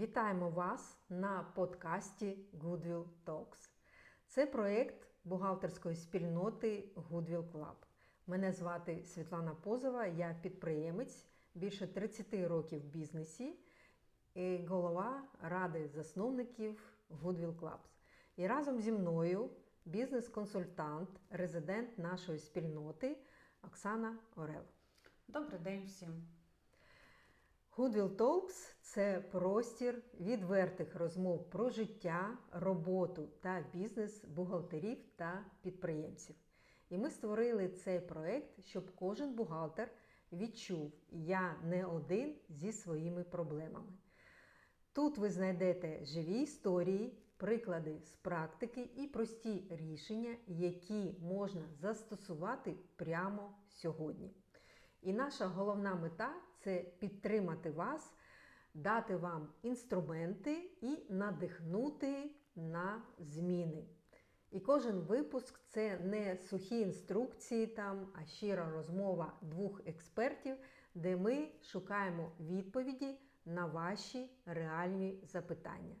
Вітаємо вас на подкасті Goodwill Talks. Це проєкт бухгалтерської спільноти Goodwill Club. Мене звати Світлана Позова, я підприємець більше 30 років в бізнесі і голова ради засновників Goodwill Clubs. І разом зі мною бізнес-консультант, резидент нашої спільноти Оксана Орел. Добрий день всім. Goodwill Talks – це простір відвертих розмов про життя, роботу та бізнес бухгалтерів та підприємців. І ми створили цей проект, щоб кожен бухгалтер відчув, я не один зі своїми проблемами. Тут ви знайдете живі історії, приклади з практики і прості рішення, які можна застосувати прямо сьогодні. І наша головна мета це підтримати вас, дати вам інструменти і надихнути на зміни. І кожен випуск це не сухі інструкції, там, а щира розмова двох експертів, де ми шукаємо відповіді на ваші реальні запитання.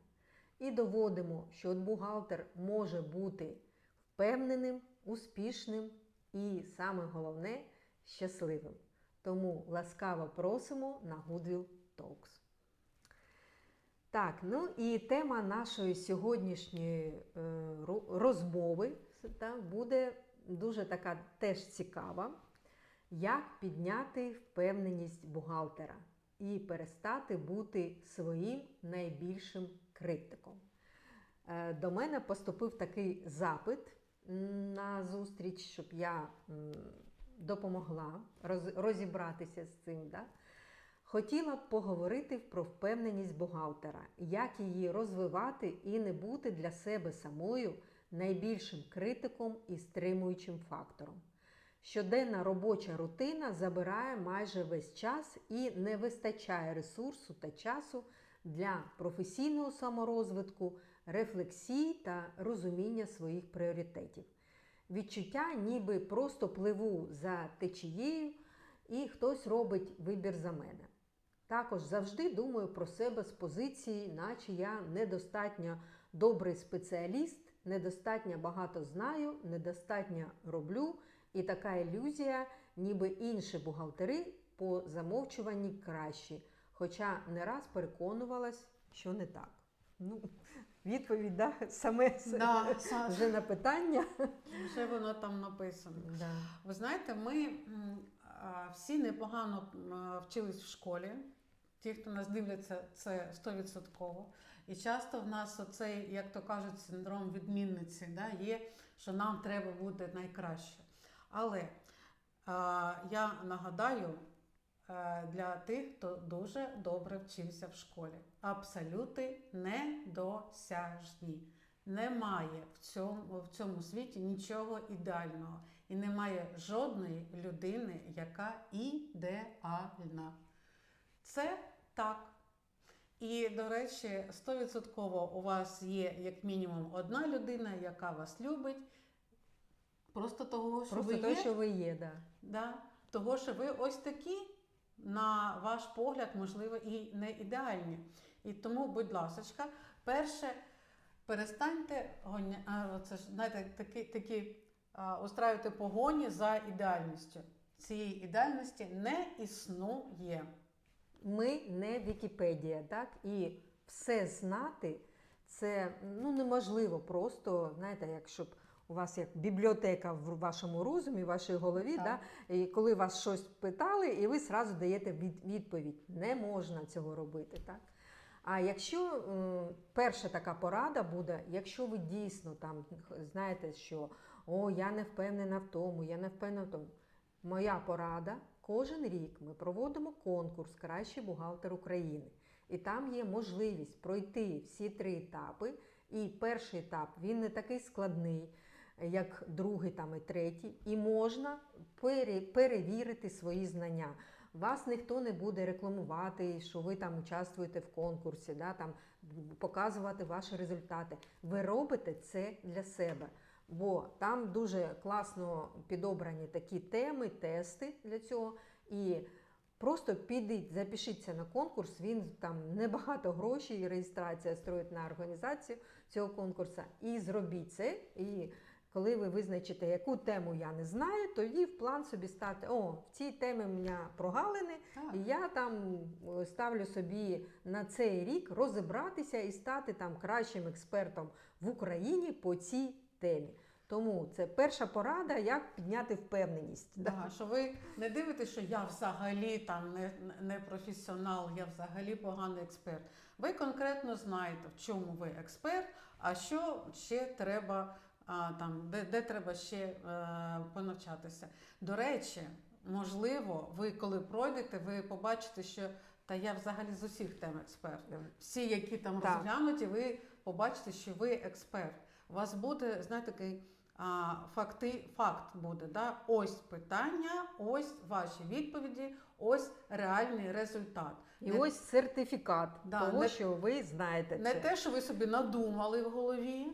І доводимо, що бухгалтер може бути впевненим, успішним і саме головне щасливим. Тому ласкаво просимо на Goodwill Talks. Так, ну і тема нашої сьогоднішньої е, розмови та, буде дуже така теж цікава. Як підняти впевненість бухгалтера і перестати бути своїм найбільшим критиком. Е, До мене поступив такий запит на зустріч, щоб я допомогла роз- розібратися з цим. Да? Хотіла б поговорити про впевненість бухгалтера, як її розвивати і не бути для себе самою найбільшим критиком і стримуючим фактором. Щоденна робоча рутина забирає майже весь час і не вистачає ресурсу та часу для професійного саморозвитку, рефлексії та розуміння своїх пріоритетів. Відчуття, ніби просто пливу за течією, і хтось робить вибір за мене. Також завжди думаю про себе з позиції, наче я недостатньо добрий спеціаліст, недостатньо багато знаю, недостатньо роблю, і така ілюзія, ніби інші бухгалтери по замовчуванні кращі. Хоча не раз переконувалась, що не так. Ну, відповідь, да, саме Да, вже на питання. Вже воно там написано. Да. Ви знаєте, ми всі непогано вчились в школі. Ті, хто нас дивляться, це 100%. І часто в нас оцей, як то кажуть, синдром відмінниці да, є, що нам треба бути найкраще. Але а, я нагадаю для тих, хто дуже добре вчився в школі. Абсолюти недосяжні. Немає в цьому, в цьому світі нічого ідеального. І немає жодної людини, яка ідеальна. Це так. І, до речі, 100% у вас є як мінімум одна людина, яка вас любить. Просто того, що Просто ви те, є, що ви є, да. Да, того, що ви ось такі, на ваш погляд, можливо, і не ідеальні. І тому, будь ласка, перше, перестаньте це ж, знаєте, такі, такі устраювати погоні за ідеальністю. Цієї ідеальності не існує. Ми не Вікіпедія, так? І все знати це ну, неможливо просто, знаєте, як щоб у вас як бібліотека в вашому розумі, в вашій голові, Так. да? і коли вас щось питали, і ви зразу даєте відповідь. Не можна цього робити. Так? А якщо перша така порада буде, якщо ви дійсно там знаєте, що о, я не впевнена в тому, я не впевнена в тому. Моя порада кожен рік ми проводимо конкурс Кращий бухгалтер України. І там є можливість пройти всі три етапи. І перший етап він не такий складний, як другий там і третій, і можна пере- перевірити свої знання. Вас ніхто не буде рекламувати, що ви там участвуєте в конкурсі, да, там, показувати ваші результати. Ви робите це для себе. Бо там дуже класно підобрані такі теми, тести для цього. І Просто підіть, запишіться на конкурс. Він там небагато грошей, реєстрація строїть на організацію цього конкурсу. І зробіть це. І коли ви визначите, яку тему я не знаю, тоді в план собі ставте, о, в цій темі мене прогалини, Так. і я там е, ставлю собі на цей рік розібратися і стати там кращим експертом в Україні по цій темі. Тому це перша порада, як підняти впевненість. Да, що ви не дивитесь, що я взагалі там не, не професіонал, я взагалі поганий експерт. Ви конкретно знаєте, в чому ви експерт, а що ще треба а, там, де, де треба ще е, понавчатися. До речі, можливо, ви коли пройдете, ви побачите, що та я взагалі з усіх тем експерт. Всі, які там Так. розглянуті, ви побачите, що ви експерт. У вас буде, знаєте, такий а, факти, факт буде. Да? Ось питання, ось ваші відповіді, ось реальний результат. І не, ось сертифікат Да, того, не- що ви знаєте. не це. те, що ви собі надумали в голові,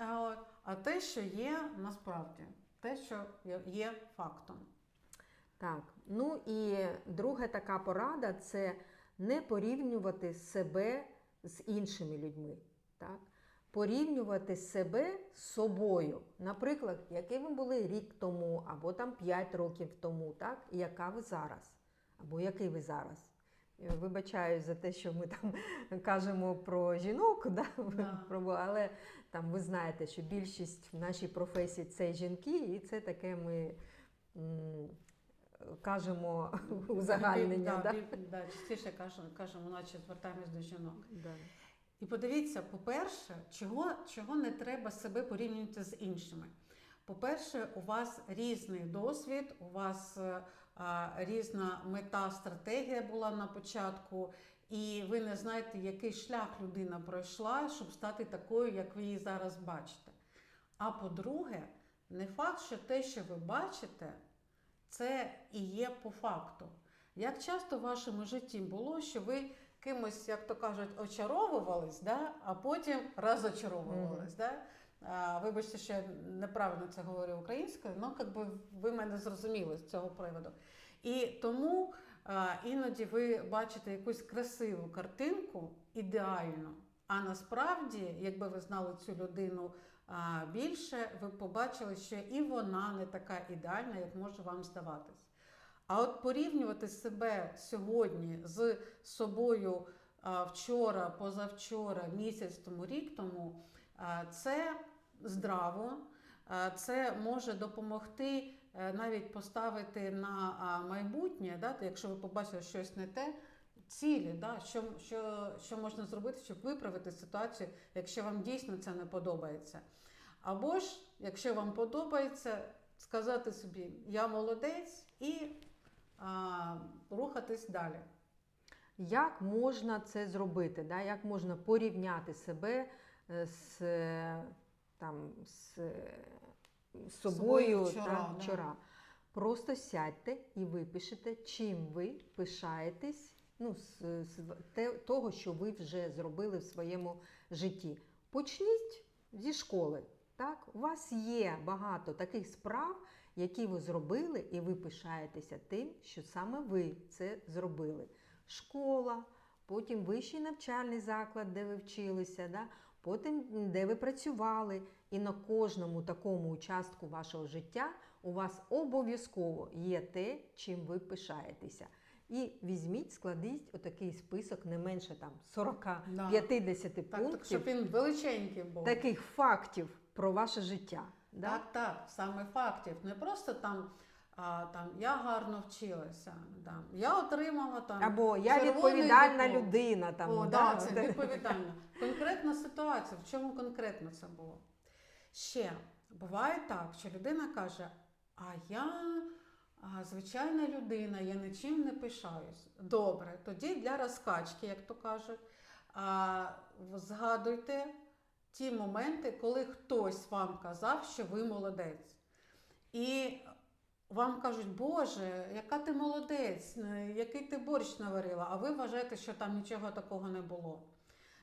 а, а те, що є насправді, те, що є- фактом. Так, ну і друга така порада це не порівнювати себе з іншими людьми. Так? Порівнювати себе з собою. Наприклад, який ви були рік тому, або там 5 років тому, так? і яка ви зараз, або який ви зараз. Е, Вибачаю за те, що ми там кажемо про жінок, да? Да. але там ви знаєте, що більшість в нашій професії це жінки, і це таке ми м, кажемо узагальнення. Да, Да? да, частіше кажемо, кажемо, наче звертаємось до жінок. Да. І подивіться, по-перше, чого, чого не треба себе порівнювати з іншими. По-перше, у вас різний досвід, у вас е, різна мета, стратегія була на початку, і ви не знаєте, який шлях людина пройшла, щоб стати такою, як ви її зараз бачите. А по-друге, не факт, що те, що ви бачите, це і є по факту. Як часто в вашому житті було, що ви кимось, як то кажуть, очаровувались, да? а потім розочаровувались. Да? Вибачте, що я неправильно це говорю українською, але якби ви мене зрозуміли з цього приводу. І тому іноді ви бачите якусь красиву картинку, ідеальну, а насправді, якби ви знали цю людину більше, ви побачили, що і вона не така ідеальна, як може вам здаватись. А от порівнювати себе сьогодні з собою вчора, позавчора, місяць тому, рік тому, це здраво, це може допомогти е, навіть поставити на майбутнє, да, якщо ви побачили щось не те. Цілі, да, що, що, що можна зробити, щоб виправити ситуацію, якщо вам дійсно це не подобається. Або ж, якщо вам подобається, сказати собі Я молодець і а, рухатись далі. Як можна це зробити? Да? Як можна порівняти себе е, з, е, там, з, з собою Собою вчора, та, да. вчора? Просто сядьте і випишете, чим ви пишаєтесь ну, з, з те, того, що ви вже зробили в своєму житті. Почніть зі школи. Так? У вас є багато таких справ, які ви зробили, і ви пишаєтеся тим, що саме ви це зробили. Школа, потім вищий навчальний заклад, де ви вчилися, да? потім де ви працювали. І на кожному такому участку вашого життя у вас обов'язково є те, чим ви пишаєтеся. І візьміть, складіть отакий список не менше там 40-50 Так, пунктів так, щоб він величенький був. таких фактів про ваше життя. Да? Так, так, саме фактів. Не просто там, а, там я гарно вчилася, там, я отримала там. Або я відповідальна диплом». людина. Там, О, да, да, це відповідально. Конкретна ситуація, в чому конкретно це було? Ще буває так, що людина каже: А я а, звичайна людина, я нічим не пишаюсь. Добре, тоді для розкачки, як то кажуть, а, згадуйте ті моменти, коли хтось вам казав, що ви молодець. І вам кажуть, Боже, яка ти молодець, е, який ти борщ наварила, а ви вважаєте, що там нічого такого не було.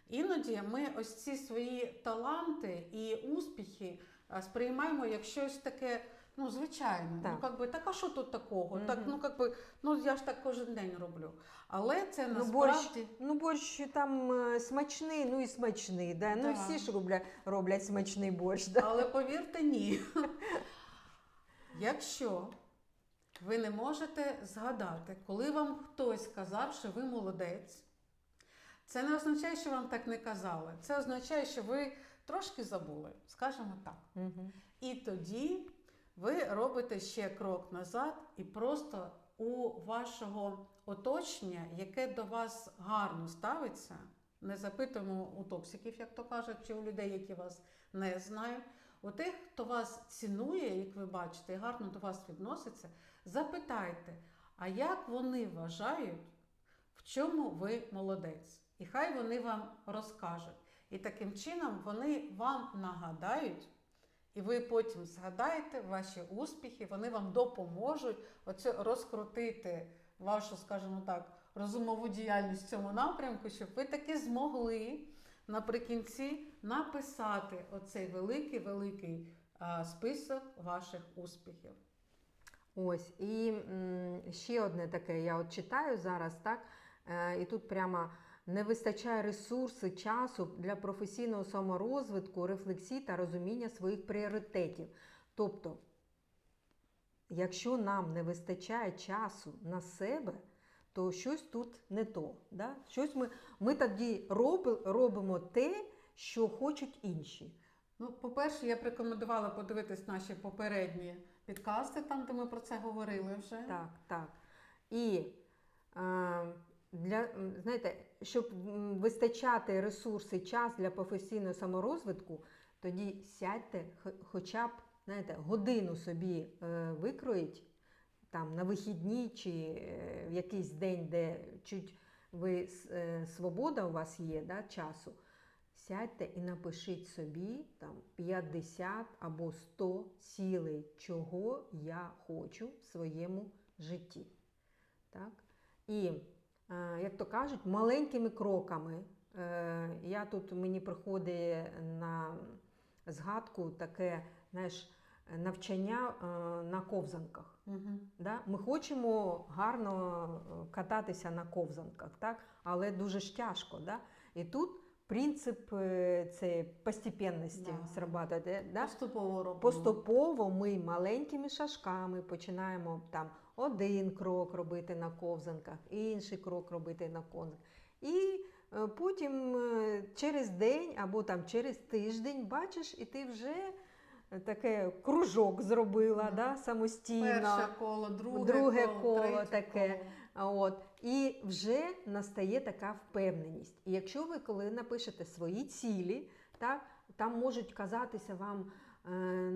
Іноді ми ось ці свої таланти і успіхи е, сприймаємо як щось таке, Ну, звичайно. Так. Ну, как би, так а що тут такого? Мгм. Так, ну, как би, ну, я ж так кожен день роблю. Але це Ну, насправді. Ну, борщ там е, смачний, ну і смачний. Да? Ну, всі ж роблять, роблять смачний борщ. Да? Але повірте, ні. Якщо ви не можете згадати, коли вам хтось сказав, що ви молодець, це не означає, що вам так не казали. Це означає, що ви трошки забули, скажімо так. Мгм. І тоді ви робите ще крок назад, і просто у вашого оточення, яке до вас гарно ставиться, не запитуємо у токсиків, як то кажуть, чи у людей, які вас не знають. У тих, хто вас цінує, як ви бачите, і гарно до вас відноситься, запитайте, а як вони вважають, в чому ви молодець? І хай вони вам розкажуть. І таким чином вони вам нагадають, і ви потім згадаєте ваші успіхи, вони вам допоможуть оце розкрутити вашу, скажімо так, розумову діяльність в цьому напрямку, щоб ви таки змогли наприкінці написати оцей великий великий список ваших успіхів. Ось, і ще одне таке, я от читаю зараз, так, е, і тут прямо не вистачає ресурси, часу для професійного саморозвитку, рефлексії та розуміння своїх пріоритетів. Тобто, якщо нам не вистачає часу на себе, то щось тут не то. Да? Щось ми, ми тоді роби, робимо те, що хочуть інші. Ну, по-перше, я б рекомендувала подивитись наші попередні підкасти, там, де ми про це говорили вже. Так, так. І е, для, знаєте, щоб вистачати ресурси, час для професійного саморозвитку, тоді сядьте, хоча б знаєте, годину собі е, викроїть там на вихідні чи е, в якийсь день, де чуть ви е, свобода у вас є, да, часу. Сядьте і напишіть собі там 50 або 100 цілей, чого я хочу в своєму житті. Так? І, е, як то кажуть, маленькими кроками. Е, я тут мені приходить на згадку таке, знаєш, навчання е, на ковзанках. Угу. Да? Ми хочемо гарно кататися на ковзанках, так? але дуже ж тяжко. Да? І тут принцип е, це постепенності Да. срабатує. Да? Поступово робимо. Поступово ми маленькими шажками починаємо там один крок робити на ковзанках, інший крок робити на ковзанках. І е, потім е, через день або там через тиждень бачиш, і ти вже таке кружок зробила Мгм. да, самостійно. Перше коло, друге, Друге коло, коло таке. коло. От. І вже настає така впевненість. І якщо ви коли напишете свої цілі, так, там можуть казатися вам е,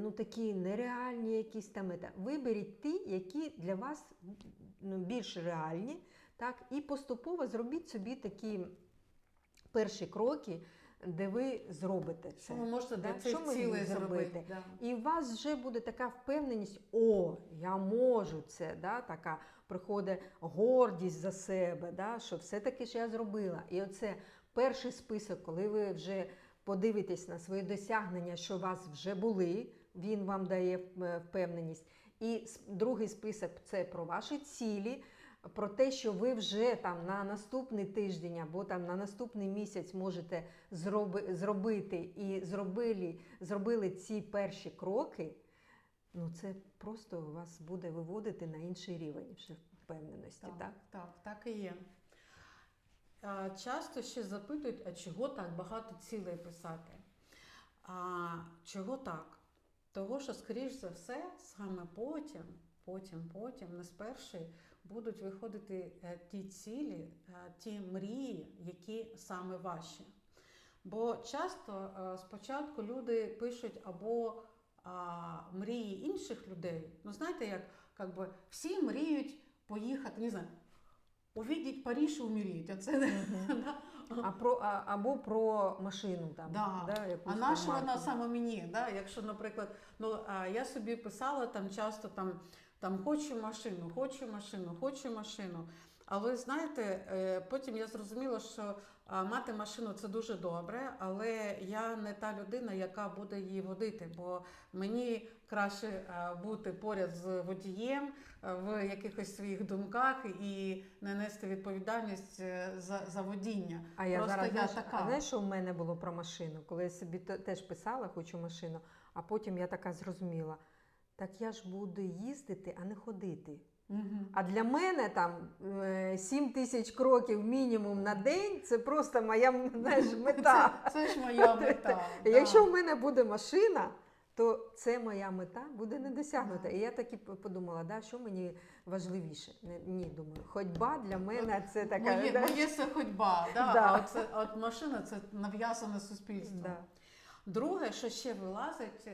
ну, такі нереальні якісь там. ета. Виберіть ті, які для вас ну, більш реальні, так, і поступово зробіть собі такі перші кроки, де ви зробите це. Що ви можете Да? для цих цілей зробити? зробити? Да. І у вас вже буде така впевненість, о, я можу це, да, така приходить гордість за себе, да, що все-таки ж я зробила. І оце перший список, коли ви вже подивитесь на свої досягнення, що у вас вже були, він вам дає е, впевненість. І другий список це про ваші цілі. Про те, що ви вже там на наступний тиждень або там на наступний місяць можете зроби, зробити і зробили, зробили ці перші кроки, ну це просто вас буде виводити на інший рівень вже впевненості. Так, Так? так, так і є. Часто ще запитують, а чого так багато цілей писати? А чого так? Того, що, скоріш за все, саме потім, потім, потім, не з першої, будуть виходити е, ті цілі, е, ті мрії, які саме ваші. Бо часто е, спочатку люди пишуть або а, мрії інших людей. Ну, знаєте, як, як би, всі мріють поїхати, не знаю, увидіть Париж і умереть. А це да. А про, а, або про машину там. Да. Да, якусь А наша вона саме мені? Да? Якщо, наприклад, ну а я собі писала там часто там, там хочу машину, хочу машину, хочу машину. Але знаєте, е, потім я зрозуміла, що мати машину це дуже добре, але я не та людина, яка буде її водити, бо мені краще бути поряд з водієм в якихось своїх думках і не нести відповідальність е, за, за водіння. А я Просто зараз я знаєш, така. знаєш, що в мене було про машину? Коли я собі теж писала, хочу машину, а потім я така зрозуміла. Так я ж буду їздити, а не ходити. А для мене там 7 тисяч кроків мінімум на день це просто моя знаєш, мета. Це, це ж моя мета. Да. Якщо в мене буде машина, то це моя мета буде не досягнута. І я так і подумала, да, що мені важливіше. Ні, думаю, ходьба для мене це така. Моє, да, моє це ходьба, да? Да. а от, от машина це нав'язане суспільство. да. Друге, що ще вилазить,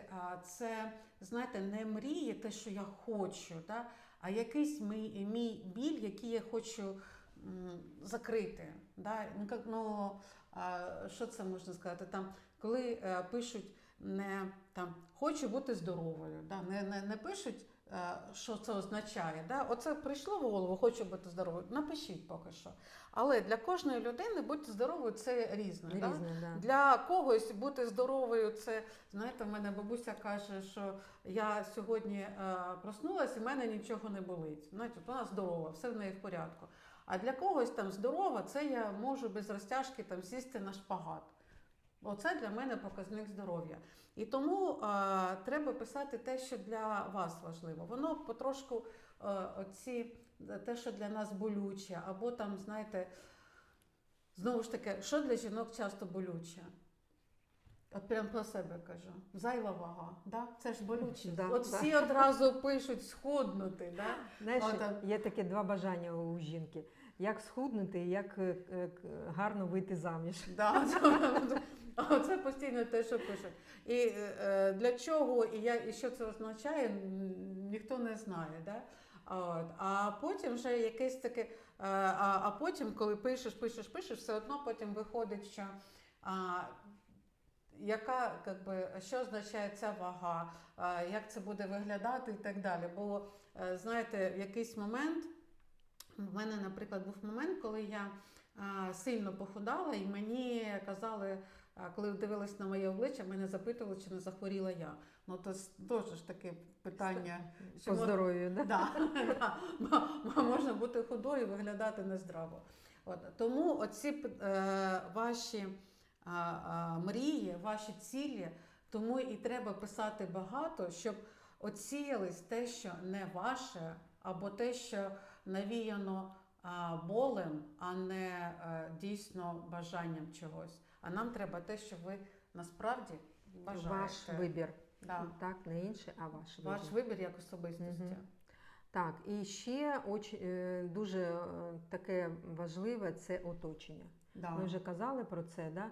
це знаєте, не мрії, те, що я хочу, да? а якийсь мій, мій біль, який я хочу закрити. Да? Ну, Ну, що це можна сказати? Там, коли е, пишуть не там хочу бути здоровою, да? не, не, не пишуть. Е, Що це означає? Да? Оце прийшло в голову, хочу бути здоровою. Напишіть поки що. Але для кожної людини бути здоровою це різне. Різне, да. Для когось бути здоровою, це знаєте, в мене бабуся каже, що я сьогодні е, проснулася і в мене нічого не болить. Знаєте, вона здорова, все в неї в порядку. А для когось там здорова, це я можу без розтяжки там сісти на шпагат. Оце для мене показник здоров'я. І тому е, треба писати те, що для вас важливо. Воно потрошку е, оці, те, що для нас болюче, або там, знаєте, знову ж таки, що для жінок часто болюче? От прям про себе кажу. Зайва вага. Да? Це ж болюче. Да, От да. всі одразу пишуть схуднути. Да? Знаєш, А, так. є такі два бажання у жінки: як схуднути і як е, е, гарно вийти заміж. Да, це- це постійно те, що пишуть. І е, для чого і, я, і що це означає, ніхто не знає. Да? А От. А потім вже якесь таке, е, а, а потім, коли пишеш, пишеш, пишеш, все одно потім виходить, що а, яка, как би, що означає ця вага, а, як це буде виглядати і так далі. Бо, е, знаєте, в якийсь момент, в мене, наприклад, був момент, коли я а, сильно похудала, і мені казали, а, коли дивились на моє обличчя, мене запитували, чи не захворіла я. Ну, то теж ж таке питання. По здоров'ю, да? Да, да. Можна бути худою виглядати нездраво. От. Тому оці е, ваші а, мрії, ваші цілі, тому і треба писати багато, щоб оціялись те, що не ваше, або те, що навіяно а, болем, а не е, дійсно бажанням чогось. А нам треба те, що ви насправді бажаєте. Ваш вибір. Да. Так, не інше, а ваш вибір. Ваш вибір як особистості. Мгм. Так, і ще оч, е, дуже е, таке важливе це оточення. Да. Ми вже казали про це. Да?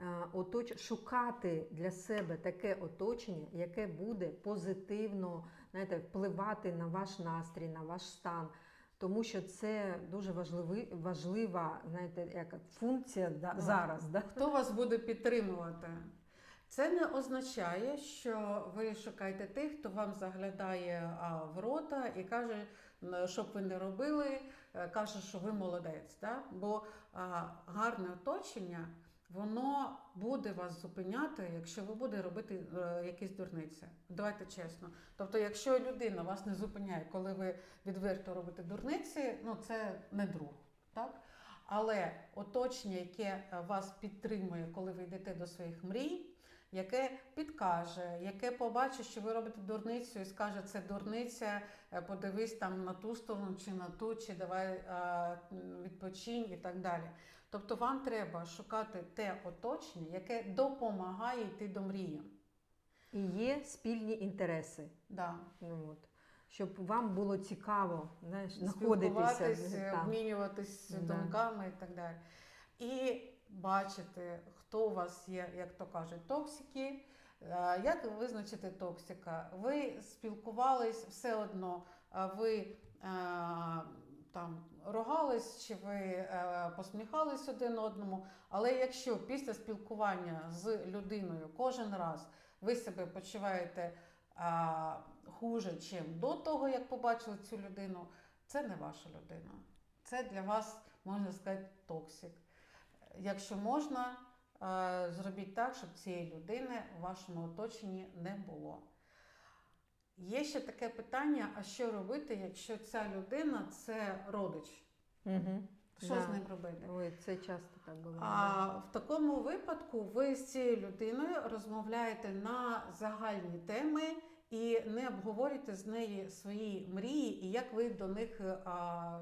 Е, Оточ... Шукати для себе таке оточення, яке буде позитивно знаєте, впливати на ваш настрій, на ваш стан. Тому що це дуже важливий, важлива знаєте, як функція да, Да. зараз. Да? Хто вас буде підтримувати? Це не означає, що ви шукаєте тих, хто вам заглядає а, в рота і каже, що б ви не робили, е, каже, що ви молодець. Да? Бо а, гарне оточення воно буде вас зупиняти, якщо ви будете робити е, якісь дурниці. Давайте чесно. Тобто, якщо людина вас не зупиняє, коли ви відверто робите дурниці, ну це не друг. Так? Але оточення, яке е, вас підтримує, коли ви йдете до своїх мрій, яке підкаже, яке побачить, що ви робите дурницю і скаже, це дурниця, е, подивись там на ту сторону чи на ту, чи давай відпочинь і так далі. Тобто вам треба шукати те оточення, яке допомагає йти до мрії. І є спільні інтереси. Да. Ну, от. Щоб вам було цікаво знаєш, знаходитися. Обмінюватись Да. думками і так далі. І бачити, хто у вас є, як то кажуть, токсики. Е, Як визначити токсика? Ви спілкувались все одно, ви е, там рогались чи ви е, посміхались один одному. Але якщо після спілкування з людиною кожен раз ви себе почуваєте а, хуже, чим до того, як побачили цю людину, це не ваша людина. це для вас, можна сказати, токсик. Якщо можна, е, зробіть так, щоб цієї людини у вашому оточенні не було. Є ще таке питання: а що робити, якщо ця людина це родич? Угу. Що Да. з ним робити? Ой, це часто так було. А в такому випадку ви з цією людиною розмовляєте на загальні теми і не обговорюєте з нею свої мрії і як ви до них е, а,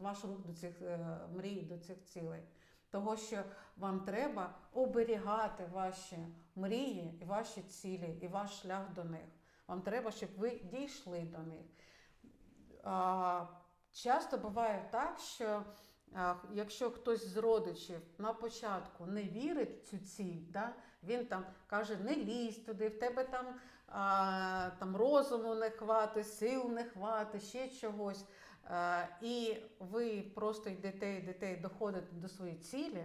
ваш рух до цих е, мрій, до цих цілей. Того, що вам треба оберігати ваші мрії і ваші цілі, і ваш шлях до них. Вам треба, щоб ви дійшли до них. А, часто буває так, що а, якщо хтось з родичів на початку не вірить в цю ціль, да, він там каже, не лізь туди, в тебе там, а, там розуму не хватить, сил не хватить, ще чогось. А, і ви просто йдете, йдете доходите до своєї цілі,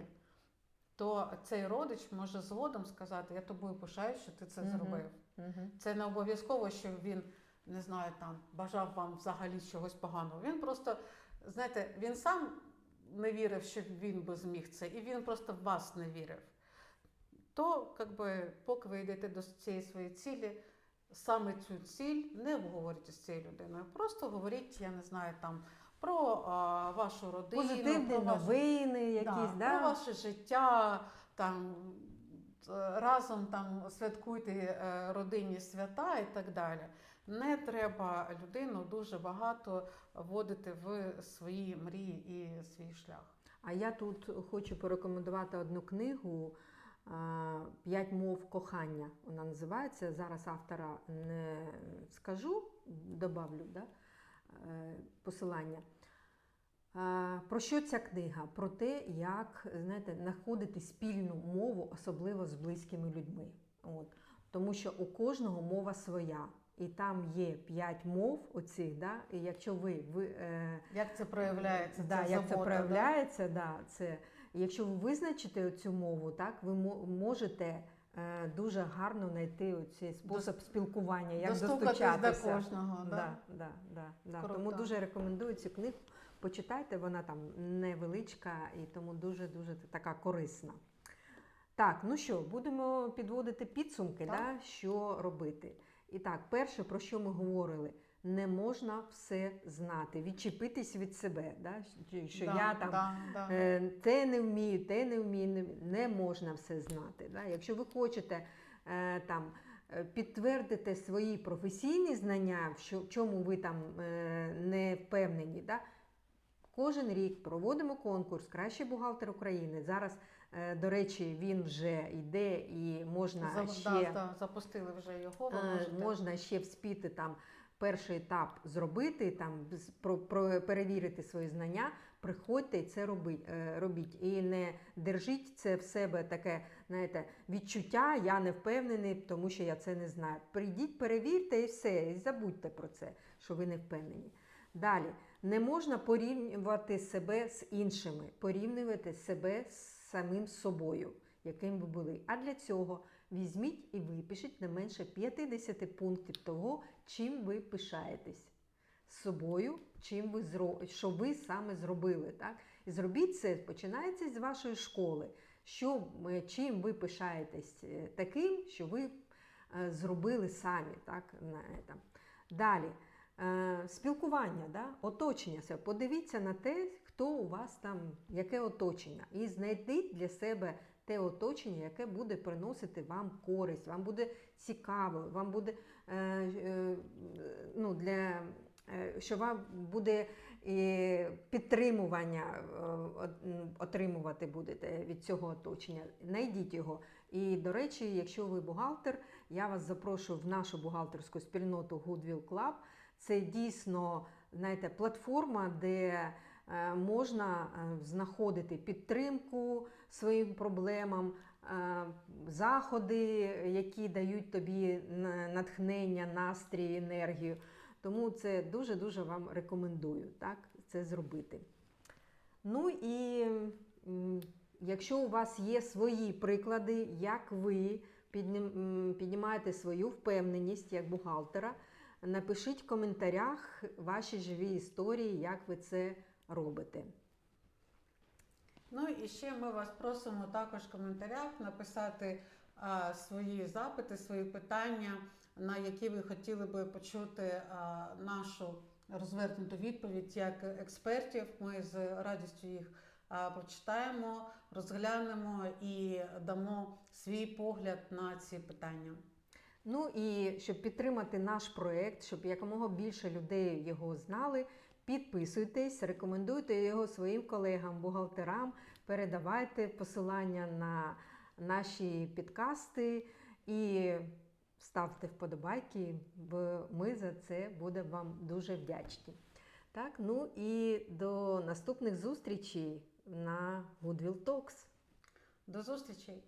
то цей родич може згодом сказати, я тобою пишаюсь, що ти це зробив. Угу. Це не обов'язково, що він не знаю, там бажав вам взагалі чогось поганого. Він просто, знаєте, він сам не вірив, що він би зміг це, і він просто в вас не вірив. То, якби, поки ви йдете до цієї своєї цілі, саме цю ціль не обговорюйте з цією людиною. Просто говоріть, я не знаю, там про а, вашу родину, Позитивні про вашу новини якісь, да, да? Про ваше життя, там, е, разом там, святкуйте е, родинні свята і так далі. Не треба людину дуже багато вводити в свої мрії і свій шлях. А я тут хочу порекомендувати одну книгу а, П'ять мов кохання. Вона називається. Зараз автора не скажу, добавлю да? Е, посилання. Про що ця книга? Про те, як знаєте, знаходити спільну мову, особливо з близькими людьми. От. Тому що у кожного мова своя. І там є п'ять мов оцих, да? і якщо ви, ви е, Як це проявляється? Да, як це проявляється, да, це якщо ви визначите цю мову, так ви можете е, дуже гарно знайти цей спосіб спілкування, як достучатися. до кожного. Да? Да, да, да, да. Круто. Тому дуже рекомендую цю книгу. Почитайте, вона там невеличка і тому дуже дуже така корисна. Так, ну що, будемо підводити підсумки, Так. Да, що робити. І так, перше, про що ми говорили, не можна все знати, відчепитись від себе, да, що Да, я там да, да. Е, Те не вмію, те не вмію, не, можна все знати. Да? Якщо ви хочете е, там, е, підтвердити свої професійні знання, в чому ви там не впевнені, да? кожен рік проводимо конкурс Кращий бухгалтер України. Зараз, до речі, він вже йде і можна За- ще да, да, запустили вже його. можна ще вспіти там перший етап зробити, там про, про перевірити свої знання. Приходьте і це робіть, е, робіть. І не держіть це в себе таке, знаєте, відчуття, я не впевнений, тому що я це не знаю. Прийдіть, перевірте і все, і забудьте про це, що ви не впевнені. Далі, не можна порівнювати себе з іншими, порівнювати себе з самим собою, яким ви були. А для цього візьміть і випишіть не менше 50 пунктів того, чим ви пишаєтесь з собою, чим ви зро... що ви саме зробили. Так? І зробіть це, починається з вашої школи. Що, е, чим ви пишаєтесь е, таким, що ви е, зробили самі. Так? на, там. Далі. Спілкування, да? оточення. Подивіться на те, хто у вас там, яке оточення, і знайдіть для себе те оточення, яке буде приносити вам користь, вам буде цікаво, вам буде е, е, ну, для, е, що вам буде е, підтримування отримувати будете від цього оточення. Знайдіть його. І, до речі, якщо ви бухгалтер, я вас запрошую в нашу бухгалтерську спільноту Goodwill Club. Це дійсно знаєте, платформа, де можна е, знаходити підтримку своїм проблемам, е, заходи, які дають тобі натхнення, настрій, енергію. Тому це дуже-дуже вам рекомендую так, це зробити. Ну і якщо у вас є свої приклади, як ви піднімаєте свою впевненість як бухгалтера, напишіть в коментарях ваші живі історії, як ви це робите. Ну і ще ми вас просимо також в коментарях написати а, свої запити, свої питання, на які ви хотіли би почути а, нашу розвернуту відповідь як експертів. Ми з радістю їх а, прочитаємо, розглянемо і дамо свій погляд на ці питання. Ну і щоб підтримати наш проект, щоб якомога більше людей його знали, підписуйтесь, рекомендуйте його своїм колегам, бухгалтерам, передавайте посилання на наші підкасти і ставте вподобайки, бо ми за це будемо вам дуже вдячні. Так, ну і до наступних зустрічей на Goodwill Talks. До зустрічей!